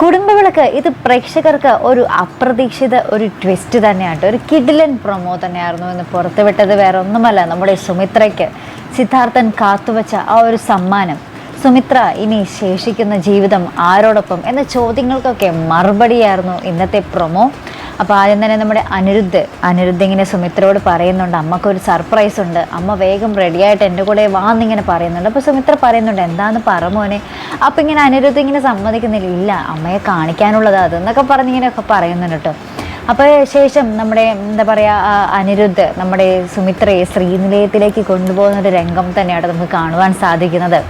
കുടുംബവിളക്ക്. ഇത് പ്രേക്ഷകർക്ക് ഒരു അപ്രതീക്ഷിത ഒരു ട്വിസ്റ്റ് തന്നെയാണ് ഒരു കിഡിലൻ പ്രൊമോ തന്നെയായിരുന്നു എന്ന് പുറത്തുവിട്ടത്. വേറെ ഒന്നുമല്ല നമ്മുടെ സുമിത്രയ്ക്ക് സിദ്ധാർത്ഥൻ കാത്തുവച്ച ആ ഒരു സമ്മാനം. സുമിത്ര ഇനി ശേഷിക്കുന്ന ജീവിതം ആരോടൊപ്പം? എന്ന ചോദ്യങ്ങൾക്കൊക്കെ മറുപടിയായിരുന്നു ഇന്നത്തെ പ്രൊമോ അപ്പോൾ ആദ്യം തന്നെ നമ്മുടെ അനിരുദ്ധ് അനിരുദ്ധ് ഇങ്ങനെ സുമിത്രയോട് പറയുന്നുണ്ട് അമ്മക്കൊരു സർപ്രൈസ് ഉണ്ട്. അമ്മ വേഗം റെഡിയായിട്ട് എന്റെ കൂടെ വാന്നിങ്ങനെ പറയുന്നുണ്ട്. അപ്പോൾ സുമിത്ര പറയുന്നുണ്ട് എന്താന്ന് പറമോനെ അപ്പോൾ ഇങ്ങനെ അനിരുദ്ധ് ഇങ്ങനെ സമ്മതിക്കുന്നില്ല ഇല്ല അമ്മയെ കാണിക്കാനുള്ളത്. അത് എന്നൊക്കെ പറഞ്ഞ് ഇങ്ങനെയൊക്കെ പറയുന്നുണ്ട് കേട്ടോ. അപ്പോൾ ശേഷം നമ്മുടെ എന്താ പറയുക അനിരുദ്ധ് നമ്മുടെ സുമിത്രയെ ശ്രീനിലയത്തിലേക്ക് കൊണ്ടുപോകുന്ന ഒരു രംഗം തന്നെയാണ് നമുക്ക് കാണുവാൻ സാധിക്കുന്നത്.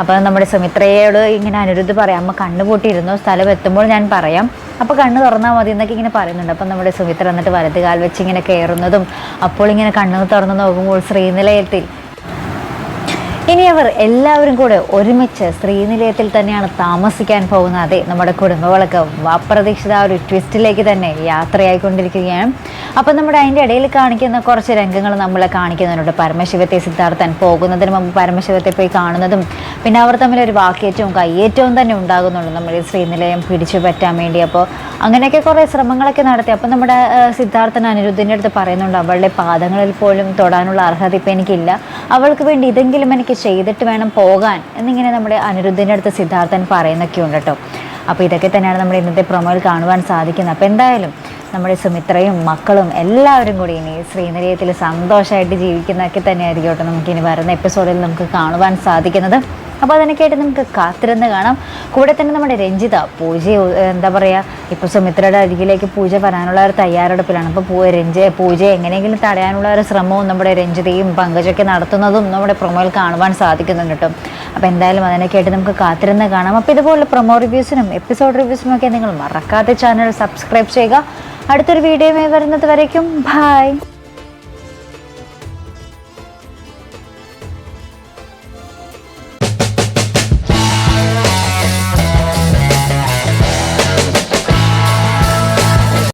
അപ്പോൾ നമ്മുടെ സുമിത്രയോട് ഇങ്ങനെ അനിരുദ്ധ് പറയാം അമ്മ കണ്ണുപൂട്ടിയിരുന്നു സ്ഥലം എത്തുമ്പോൾ ഞാൻ പറയാം. അപ്പോൾ കണ്ണ് തുറന്നാൽ മതി എന്നൊക്കെ ഇങ്ങനെ പറയുന്നുണ്ട്. അപ്പം നമ്മുടെ സുമിത്ര എന്നിട്ട് വലത് കാൽ വെച്ച് ഇങ്ങനെ കയറുന്നതും അപ്പോൾ ഇങ്ങനെ കണ്ണ് തുറന്ന് നോക്കുമ്പോൾ ശ്രീനിലയത്തിൽ ഇനി അവർ എല്ലാവരും കൂടെ ഒരുമിച്ച് ശ്രീനിലയത്തിൽ തന്നെയാണ് താമസിക്കാൻ പോകുന്നത്. അതെ നമ്മുടെ കുടുംബങ്ങളൊക്കെ അപ്രതീക്ഷിത ഒരു ട്വിസ്റ്റിലേക്ക് തന്നെ യാത്രയായിക്കൊണ്ടിരിക്കുകയാണ്. അപ്പം നമ്മുടെ അതിന്റെ ഇടയിൽ കാണിക്കുന്ന കുറച്ച് രംഗങ്ങൾ നമ്മളെ കാണിക്കുന്നതിനോട് പരമശിവത്തെ സിദ്ധാർത്ഥൻ പോകുന്നതിന് മുമ്പ് പരമശിവത്തെ പോയി കാണുന്നതും പിന്നെ അവർ തമ്മിൽ ഒരു വാക്കേറ്റവും കയ്യേറ്റവും തന്നെ ഉണ്ടാകുന്നുണ്ട്. നമ്മൾ ശ്രീനിലയം പിടിച്ചു പറ്റാൻ വേണ്ടി. അപ്പോൾ അങ്ങനെയൊക്കെ കുറേ ശ്രമങ്ങളൊക്കെ നടത്തി. അപ്പം നമ്മുടെ സിദ്ധാർത്ഥൻ അനിരുദ്ധിന്റെ അടുത്ത് പറയുന്നുണ്ട് അവളുടെ പാദങ്ങളിൽ പോലും തൊടാനുള്ള അർഹത ഇപ്പം എനിക്കില്ല. അവൾക്ക് വേണ്ടി ഇതെങ്കിലും എനിക്ക് ചെയ്തിട്ട് വേണം പോകാൻ എന്നിങ്ങനെ നമ്മുടെ അനിരുദ്ധിന്റെ അടുത്ത് സിദ്ധാർത്ഥൻ പറയുന്നൊക്കെ ഉണ്ട് കേട്ടോ. അപ്പോൾ ഇതൊക്കെ തന്നെയാണ് നമ്മുടെ ഇന്നത്തെ പ്രൊമോയിൽ കാണുവാൻ സാധിക്കുന്നത്. അപ്പോൾ എന്തായാലും നമ്മുടെ സുമിത്രയും മക്കളും എല്ലാവരും കൂടി ഇനി ശ്രീനിലയത്തിൽ സന്തോഷമായിട്ട് ജീവിക്കുന്നതൊക്കെ തന്നെയായിരിക്കും കേട്ടോ നമുക്കിനി വരുന്ന എപ്പിസോഡിൽ നമുക്ക് കാണുവാൻ സാധിക്കുന്നത്. അപ്പോൾ അതിനൊക്കെയായിട്ട് നമുക്ക് കാത്തിരുന്ന് കാണാം. കൂടെ തന്നെ നമ്മുടെ രഞ്ജിത പൂജ എന്താ പറയുക ഇപ്പോൾ സുമിത്രയുടെ അരികിലേക്ക് പൂജ വരാനുള്ള ഒരു തയ്യാറെടുപ്പിലാണ്. അപ്പോൾ രഞ്ജ പൂജ എങ്ങനെയെങ്കിലും തടയാനുള്ള ഒരു ശ്രമവും നമ്മുടെ രഞ്ജിതയും പങ്കജൊക്കെ നടത്തുന്നതും നമ്മുടെ പ്രൊമോയിൽ കാണുവാൻ സാധിക്കുന്നുണ്ട് കേട്ടോ. അപ്പോൾ എന്തായാലും അതിനൊക്കെയായിട്ട് നമുക്ക് കാത്തിരുന്ന് കാണാം. അപ്പോൾ ഇതുപോലെ പ്രൊമോ റിവ്യൂസിനും എപ്പിസോഡ് റിവ്യൂസിനും ഒക്കെ നിങ്ങൾ മറക്കാതെ ചാനൽ സബ്സ്ക്രൈബ് ചെയ്യുക. അടുത്തൊരു വീഡിയോയുമായി വരുന്നത് വരയ്ക്കും ബൈ.